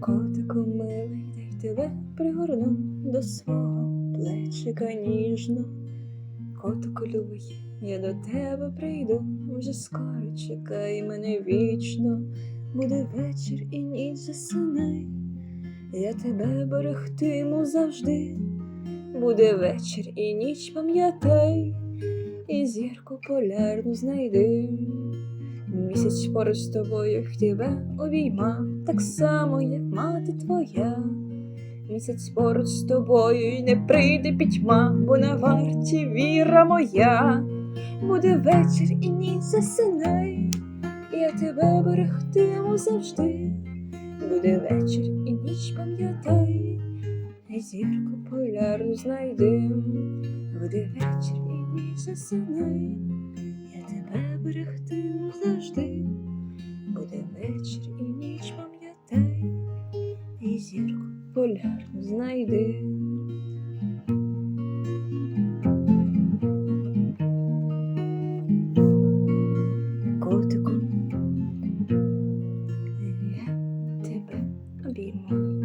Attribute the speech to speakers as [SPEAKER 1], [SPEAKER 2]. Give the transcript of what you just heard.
[SPEAKER 1] Котику милий, дай тебе пригорну до свого плечика ніжно. Котику любий, я до тебе прийду, вже скоро чекай мене вічно. Буде вечір і ніч засинай, я тебе берегтиму завжди. Буде вечір і ніч пам'ятай, зірку полярну знайди. Місяць поруч з тобою тебе обійма, так само, як мати твоя. Місяць поруч з тобою й не прийде пітьма, бо на варті віра моя. Буде вечір і ніч засинай, я тебе берегтиму завжди. Буде вечір і ніч пам'ятай, і зірку полярну знайди. Буде вечір мій засинай, я тебе берегтиму завжди, буде вечір і ніч пам'ятай, і зірку полярну знайди. Котику, я тебе обійму.